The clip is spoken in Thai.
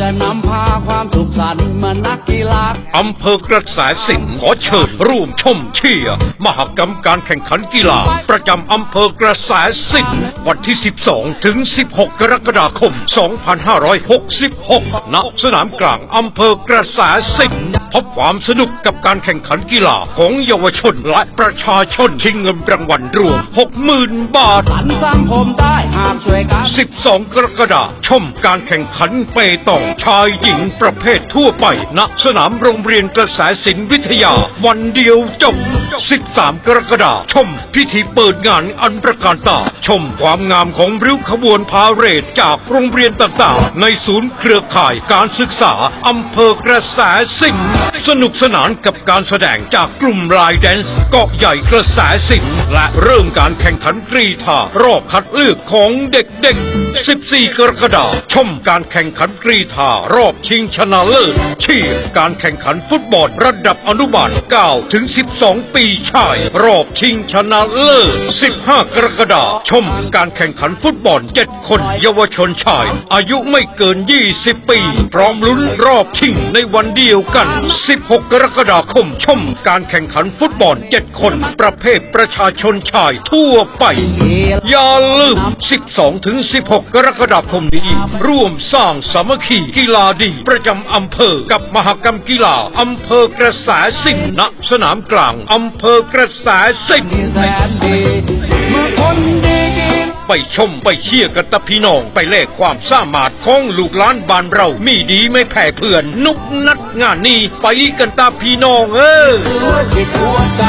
จะนำพาความสุขสันต์มานักกีฬาอำเภอกระแสสิงห์ขอเชิญร่วมชมเชียร์มหกรรมการแข่งขันกีฬา ประจำอำเภอกระแสสิงห์วันที่ 12 ถึง 16 กรกฎาคม 2566 ณ สนามกลางอำเภอกระแสสิงห์พบความสนุกกับการแข่งขันกีฬาของเยาวชนและประชาชนชิงเงินรางวัลรวม 60,000 บาทสรรสังคมได้หากช่วยกัน 12 กรกฎาคมชมการแข่งขันเปตองชายหญิงประเภททั่วไปณสนามโรงเรียนกระแสสินวิทยาวันเดียวจบ 13 กรกฎาคมชม พิธีเปิดงานอันประการตา ชมความงามของริ้วขบวนพาเหรดจากโรงเรียนต่างๆ ในศูนย์เครือข่ายการศึกษาอำเภอกระแสสิงห์สนุกสนานกับการแสดงจากกลุ่มลายแดนซ์เกาะใหญ่กระแสสิงห์และเริ่มการแข่งขันกรีธารอบคัดเลือกของเด็กๆ14 กรกฎาคมชมการแข่งขันกรีธารอบชิงชนะเลิศเชียร์การแข่งขันฟุตบอลระดับอนุบาล9ถึง 12ปีชาย รอบชิงชนะเลิศ 15 กรกฎาคมชมการแข่งขันฟุตบอล 7 คนเยาวชนชาย อายุไม่เกิน 20 ปี พร้อมลุ้นรอบชิงในวันเดียวกัน 16 กรกฎาคม ชมการแข่งขันฟุตบอล 7 คน ประเภทประชาชนชายทั่วไป อย่าลืม 12 ถึง 16 กรกฎาคมนี้ ร่วมสร้างสามัคคีกีฬาดี ประจำอำเภอ กับมหกรรมกีฬาอำเภอกระแสสิงห์ณสนามกลางอำเภอกระแสสิงห์แสนดีเมื่อคนดีกินไปชมไปเชียร์กันตะพี่น้อง ไปแลกความสามารถของลูกหลานบ้านเรา มีดีไม่แพ้เพื่อน นุกนัดงานนี้ ไปกันตาพี่น้องเออหัวจิตหัวใจ